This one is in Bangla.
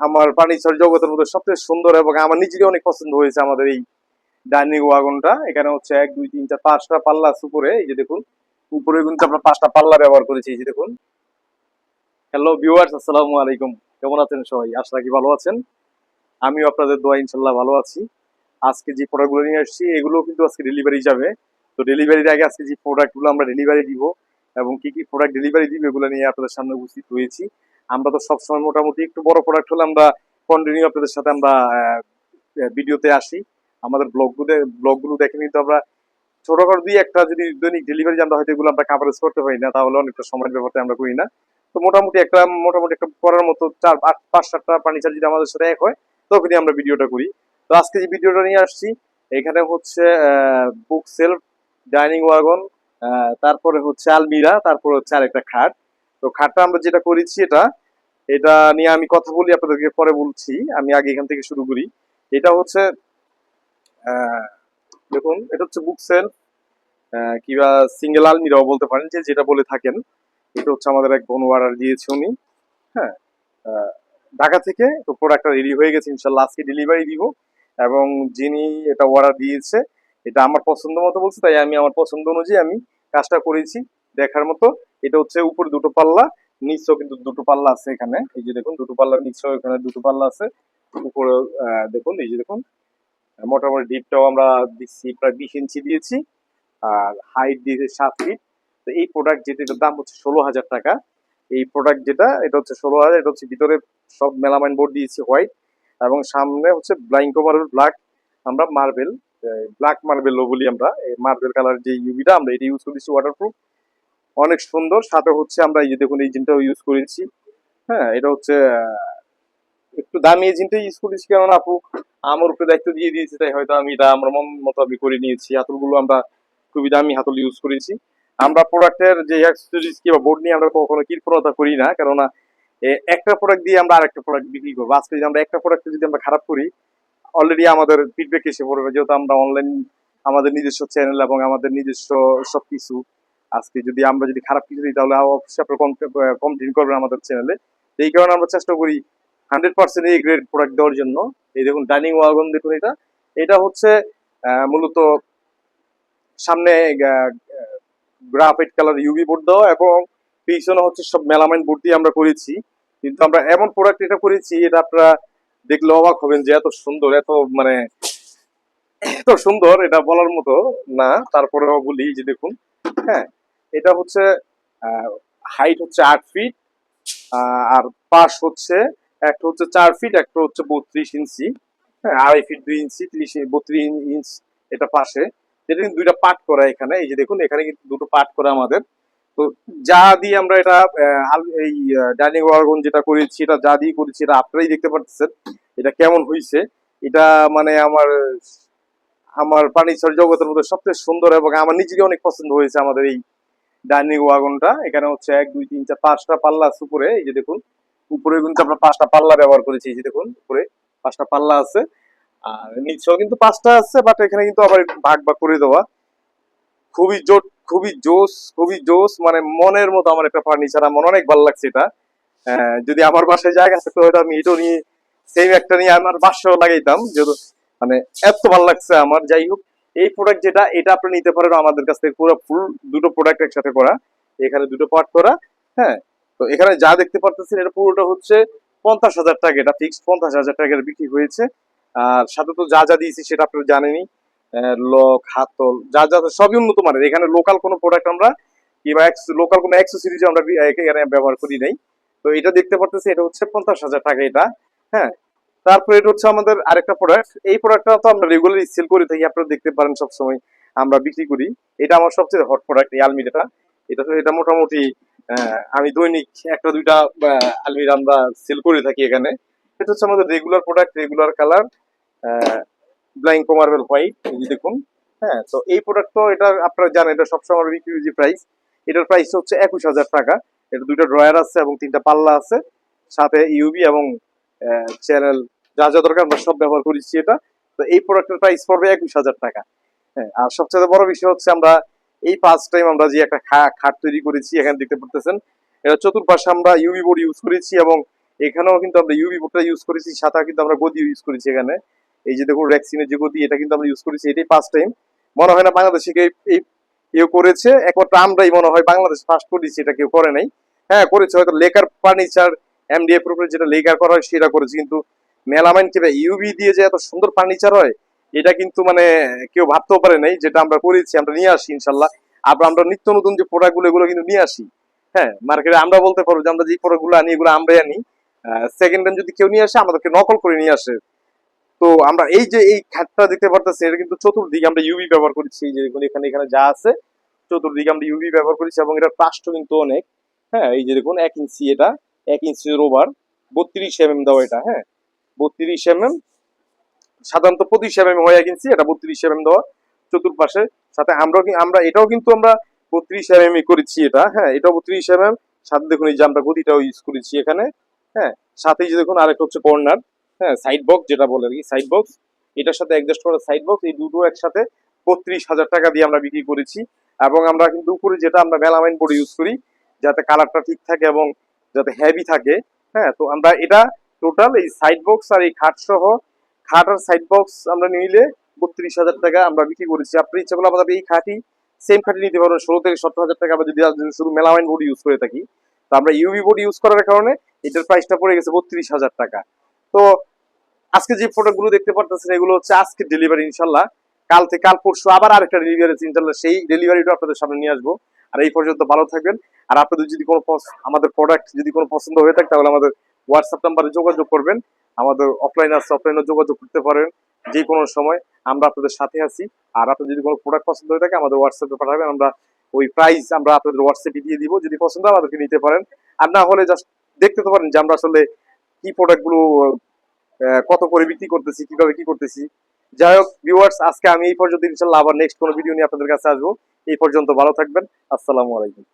আমার ফার্নিচার জগতের মধ্যে সবচেয়ে সুন্দর এবং আমার নিজেরই অনেক পছন্দ হয়েছে আমাদের এই ডাইনিং ওয়াগনটা। এখানে হচ্ছে এক, দুই, তিন, চার, পাঁচটা পাল্লা আছে উপরে, এই যে দেখুন। উপরে কিন্তু আমরা পাঁচটা পাল্লা ব্যবহার করেছি, এই যে দেখুন। হ্যালো ভিউয়ার্স আসসালামু আলাইকুম। কেমন আছেন সবাই? আশা রাখি ভালো আছেন। আমিও আপনাদের দোয়া ইনশাল্লাহ ভালো আছি। আজকে যে প্রোডাক্টগুলো নিয়ে আসছি এগুলো কিন্তু আজকে ডেলিভারি যাবে। তো ডেলিভারির আগে আজকে যে প্রোডাক্টগুলো আমরা ডেলিভারি দিব এবং কি কি প্রোডাক্ট ডেলিভারি দিব, এগুলো নিয়ে আপনাদের সামনে উপস্থিত হয়েছি। আমরা তো সবসময় মোটামুটি একটু বড় প্রোডাক্ট হলে আমরা কন্টিনিউ আপনাদের সাথে আমরা ভিডিওতে আসি। আমাদের ব্লগগুলো ব্লগগুলো দেখে কিন্তু আমরা ছোটখাটো দুই একটা যদি দৈনিক ডেলিভারি আমরা হয়তো এগুলো আমরা কাভারেজ করতে পারি না, তাহলে অনেকটা সময়ের ব্যাপারটা আমরা করি না। তো মোটামুটি একটা মোটামুটি একটা করার মতো চার, আট, পাঁচ, সাতটা ফার্নিচার যদি আমাদের সাথে এক হয়, তখনই আমরা ভিডিওটা করি। তো আজকে যে ভিডিওটা নিয়ে আসছি, এখানে হচ্ছে বুক সেলফ ডাইনিং ওয়াগন তারপরে হচ্ছে আলমিরা, তারপরে হচ্ছে আরেকটা খাট। তো খাটটা আমরা যেটা করেছি এটা এটা নিয়ে আমি কথা বলি, আপনাদেরকে পরে বলছি। আমি আগে এখান থেকে শুরু করি। এটা হচ্ছে দেখুন, এটা হচ্ছে বুক সেল কিংবা সিঙ্গেল আলমিরাও বলতে পারেন, যে যেটা বলে থাকেন। এটা হচ্ছে আমাদের এক বোন অর্ডার দিয়েছে উনি। হ্যাঁ ঢাকা থেকে তো প্রোডাক্টটা রেডি হয়ে গেছে, ইনশাল্লাহ আজকে ডেলিভারি দিব। এবং যিনি এটা অর্ডার দিয়েছে, এটা আমার পছন্দ মতো বলছে, তাই আমি আমার পছন্দ অনুযায়ী আমি কাজটা করেছি। দেখার মতো। এটা হচ্ছে উপরে দুটো পাল্লা, নিচেও কিন্তু দুটো পাল্লা আছে এখানে। এই যে দেখুন, দুটো পাল্লা নিচেও, এখানে দুটো পাল্লা আছে। উপরে দেখুন, এই যে দেখুন, মোটামুটি ডিপটাও আমরা দিচ্ছি, প্রায় বিশ ইঞ্চি দিয়েছি, আর হাইট দিয়েছি সাত ফিট তো এই প্রোডাক্ট যেটা, এটার দাম হচ্ছে ষোলো হাজার টাকা। এই প্রোডাক্ট যেটা, এটা হচ্ছে ষোলো হাজার, এটা হচ্ছে ভিতরে সব মেলামাইন বোর্ড দিয়েছি হোয়াইট এবং সামনে হচ্ছে ব্লাইঙ্কো কভার ব্ল্যাক আমরা মার্বেল ব্ল্যাক মার্বেল বলি আমরা। মার্বেল কালার যে ইউবিটা আমরা এটা ইউজ করেছি ওয়াটারপ্রুফ অনেক সুন্দর। সাথে হচ্ছে আমরা এই যে দেখুন, এই জিনটাও ইউজ করেছি। হ্যাঁ এটা হচ্ছে একটু দামি এই জিনটা ইউজ করেছি কারণ আপু, আমার উপরে দায়িত্ব দিয়ে দিয়েছে, তাই হয়তো আমি এটা আমার মন মতো আমি করে নিয়েছি। হাতলগুলো আমরা খুবই দামি হাতল ইউজ করেছি। আমরা প্রোডাক্টের যে অ্যাক্সেসরিজ কিংবা বোর্ড নিয়ে আমরা কখনো কৃপণতা করি না, কেননা একটা প্রোডাক্ট দিয়ে আমরা আরেকটা প্রোডাক্ট বিক্রি করব। আজকে যদি আমরা একটা প্রোডাক্টে যদি আমরা খারাপ করি অলরেডি আমাদের ফিডব্যাক এসে পড়বে। যেহেতু আমরা অনলাইন আমাদের নিজস্ব চ্যানেল এবং আমাদের নিজস্ব সবকিছু আজকে যদি আমরা যদি খারাপ কিছু দিই, তাহলে অবশ্যই আপনারা কমপ্লেন করবেন আমাদের চ্যানেলে এই কারণে আমরা চেষ্টা করি হান্ড্রেড পার্সেন্ট এই গ্রেড প্রোডাক্ট দেওয়ার জন্য। এই দেখুন ডাইনিং ওয়াগন দেখুন এটা। এটা হচ্ছে মূলত সামনে গ্রাফাইট কালার ইউভি বোর্ড দেওয়া এবং পিছনে হচ্ছে সব মেলামাইন বোর্ড দিয়ে আমরা করেছি। কিন্তু আমরা এমন প্রোডাক্ট এটা করেছি, এটা আপনারা দেখলে অবাক হবেন যে এত সুন্দর, এত মানে এত সুন্দর, এটা বলার মতো না। তারপরেও বলি যে দেখুন হ্যাঁ এটা হচ্ছে হাইট হচ্ছে আট ফিট আর পাশ হচ্ছে, একটা হচ্ছে চার ফিট একটা হচ্ছে বত্রিশ ইঞ্চি হ্যাঁ আড়াই ফিট দুই ইঞ্চি, ত্রিশ বত্রিশ ইঞ্চ এটা পাশে। যেটা কিন্তু দুইটা পার্ট করা এখানে, এই যে দেখুন, এখানে কিন্তু দুটো পার্ট করা আমাদের। তো যা দিয়ে আমরা এটা এই ডাইনিং ওয়াগন যেটা করেছি, এটা যা দিয়ে করেছি, এটা আপনারাই দেখতে পাচ্ছেন এটা কেমন হয়েছে এটা মানে আমার আমার ফার্নিচার জগতের মধ্যে সবচেয়ে সুন্দর এবং আমার নিজেকে অনেক পছন্দ হয়েছে আমাদের এই ডাইনিং ওয়াগনটা এখানে হচ্ছে এক দুই তিন চার পাঁচটা পাল্লা আছে উপরে এই যে দেখুন। উপরে কিন্তু আমরা পাঁচটা পাল্লা ব্যবহার করেছি এই যে দেখুন উপরে পাঁচটা পাল্লা আছে। আর নিচেও কিন্তু পাঁচটা আছে বাট এখানে কিন্তু আবার ভাগ ভাগ করে দেওয়া। খুবই জোট খুবই জোস খুবই জোস মানে মনের মতো আমার একটা ফার্নিচার আমার অনেক ভালো লাগছে এটা। আহ, যদি আমার বাসায় জায়গা থাকতো হয়তো আমি এটাও নিয়ে সেম একটা নিয়ে আমার বাসাও লাগাইতাম যেহেতু মানে এত ভালো লাগছে আমার যাই হোক। এই প্রোডাক্ট যেটা, এটা আপনি নিতে পারেন আমাদের কাছ থেকে পুরো ফুল দুটো প্রোডাক্ট একসাথে করা। এখানে দুটো পার্ট করা হ্যাঁ? তো এখানে যা দেখতে পারতেছেন, এটা পুরোটা হচ্ছে পঞ্চাশ হাজার টাকা। এটা ফিক্সড পঞ্চাশ হাজার টাকার বিক্রি হয়েছে। আর সাথে তো যা যা দিয়েছি সেটা আপনারা জানেনই। লক, হাতল, যা যা সবই উন্নত মানের। এখানে লোকাল কোনো প্রোডাক্ট আমরা কিংবা লোকাল কোনো অ্যাক্সেসরিজ আমরা এখানে ব্যবহার করি নাই। তো এটা দেখতে পারতেছি এটা হচ্ছে পঞ্চাশ হাজার টাকা এটা হ্যাঁ? তারপরে এটা হচ্ছে আমাদের আরেকটা প্রোডাক্ট এই প্রোডাক্টটা তো আমরা রেগুলারলি সেল করে থাকি, আপনারা দেখতে পারেন সবসময় আমরা বিক্রি করি। এটা আমার সবচেয়ে হট প্রোডাক্ট এই আলমিরাটা। এটা তো এটা মোটামুটি আমি দৈনিক একটা, দুইটা আলমিরা আমরা সেল করে থাকি এখানে। এটা হচ্ছে আমাদের regular product regular colour blanco marble white এই দেখুন। হ্যাঁ তো এই প্রোডাক্ট তো এটা আপনারা জানেন, এটা সবসময় আমরা বিক্রি যে প্রাইস এটার প্রাইস হচ্ছে একুশ হাজার টাকা। এটা দুইটা ড্রয়ার আছে এবং তিনটা পাল্লা আছে। সাথে ইউবি এবং চ্যানেল যা যা দরকার আমরা সব ব্যবহার করেছি এটা। তো এই প্রোডাক্টের প্রাইস পড়বে একুশ হাজার টাকা। হ্যাঁ আর সবচেয়ে বড় বিষয় হচ্ছে আমরা এই ফার্স্ট টাইম আমরা যে একটা খাট তৈরি করেছি, এখানে দেখতে পারতেছেন, এটা চতুর্পাশে আমরা ইউবি বোর্ড ইউজ করেছি এবং এখানেও কিন্তু আমরা ইউভি বোর্ডটা ইউজ করেছি, সাথে কিন্তু আমরা গদি ইউজ করেছি এখানে। এই যে দেখুন রেক্সিনের যে গদি, এটা কিন্তু আমরা ইউজ করেছি, এটাই ফার্স্ট টাইম মনে হয় না বাংলাদেশে কেউ এই, কেউ করেছে, একমাত্র আমরাই মনে হয় বাংলাদেশ ফার্স্ট করেছি, এটা কেউ করে নাই। হ্যাঁ করেছে, হয়তো লেকার ফার্নিচার এমডিএফ উপরে যেটা লেকার করা হয়, সেটা করেছে, কিন্তু মেলামাইন কিংবা ইউভি দিয়ে যে এত সুন্দর ফার্নিচার হয়, এটা কিন্তু মানে কেউ ভাবতেও পারে নাই, যেটা আমরা করেছি, আমরা নিয়ে আসি ইনশাল্লাহ। আবার আমরা নিত্য নতুন যে প্রোডাক্টগুলো, এগুলো কিন্তু নিয়ে আসি। হ্যাঁ মার্কেটে আমরা বলতে পারব যে আমরা যে প্রোডাক্টগুলো আনি, এগুলো আমরাই আনি। সেকেন্ড টাইম যদি কেউ নিয়ে আসে, আমাদেরকে নকল করে নিয়ে আসে। তো আমরা এই যে এই খাতটা দেখতে পারতেছি, এটা কিন্তু চতুর্দিকে আমরা ইউভি ব্যবহার করেছি। যে এখানে এখানে যা আছে, চতুর্দিকে আমরা ইউভি ব্যবহার করেছি এবং এটার প্রাষ্ট কিন্তু অনেক। হ্যাঁ এই যে দেখুন, এক ইঞ্চি এটা, এক ইঞ্চি রোবার, বত্রিশ এম এম দাও এটা হ্যাঁ। বত্রিশ এম এম সাধারণত পঁচিশ এম এম হয় ইঞ্চি এটা বত্রিশ এম এম দেওয়া চতুর্পাশে। সাথে আমরা আমরা এটাও কিন্তু আমরা বত্রিশ এম এম করেছি এটা হ্যাঁ এটাও বত্রিশ এম এম সাথে দেখুন এই যে আমরা গদিটাও ইউজ করেছি এখানে হ্যাঁ সাথে এই যে দেখুন আরেকটা হচ্ছে কর্নার হ্যাঁ সাইড বক্স যেটা বলে আর কি সাইড বক্স এটার সাথে অ্যাডজাস্ট করা সাইড বক্স এই দুটো একসাথে বত্রিশ হাজার টাকা দিয়ে আমরা বিক্রি করেছি। এবং আমরা কিন্তু উপরে যেটা আমরা মেলামাইন বোর্ড ইউজ করি, যাতে কালারটা ঠিক থাকে এবং যাতে হেভি থাকে হ্যাঁ তো আমরা এটা টোটাল এই সাইড বক্স আর এই খাট সহ, খাট আর সাইড বক্স আমরা নিলে বত্রিশ হাজার টাকা আমরা বিক্রি করেছি। আপনি ইচ্ছা করলে আমাদের এই খাটি সেম খাটি নিতে পারবেন ষোলো থেকে সতেরো হাজার টাকা আমরা যদি শুধু মেলামাইন বোর্ড ইউজ করে থাকি, তো আমরা ইউভি বোর্ড ইউজ করার কারণে এটার প্রাইসটা পড়ে গেছে বত্রিশ হাজার টাকা। তো আজকে যে প্রোডাক্টগুলো দেখতে পারতেছেন, এগুলো হচ্ছে আজকে ডেলিভারি ইনশাল্লাহ। কাল থেকে, কাল পরশু আবার আরেকটা ডেলিভারি আছে ইনশাল্লাহ। সেই ডেলিভারিটা আপনাদের সামনে নিয়ে আসব। আর এই পর্যন্ত ভালো থাকবেন। আর আপনাদের যদি কোনো আমাদের প্রোডাক্ট যদি কোনো পছন্দ হয়ে থাকে, তাহলে আমাদের হোয়াটসঅ্যাপ নাম্বারে যোগাযোগ করবেন। আমাদের অফলাইন আছে অফলাইনে যোগাযোগ করতে পারেন যে কোনো সময়। আমরা আপনাদের সাথে আছি। আর আপনার যদি কোনো প্রোডাক্ট পছন্দ হয়ে থাকে, আমাদের হোয়াটসঅ্যাপে পাঠাবেন। আমরা ওই প্রাইস আমরা আপনাদের হোয়াটসঅ্যাপে দিয়ে দিব। যদি পছন্দ আমাদেরকে নিতে পারেন। আর না হলে জাস্ট দেখতে তো পারেন যে আমরা আসলে কি প্রোডাক্টগুলো কত করে বিক্রি করতেছি, কীভাবে কি করতেছি। যাই হোক ভিউয়ার্স আজকে আমি এই পর্যন্ত। ইনশাল্লাহ আবার নেক্সট কোনো ভিডিও নিয়ে আপনাদের কাছে আসব। এই পর্যন্ত ভালো থাকবেন। আসসালামু আলাইকুম।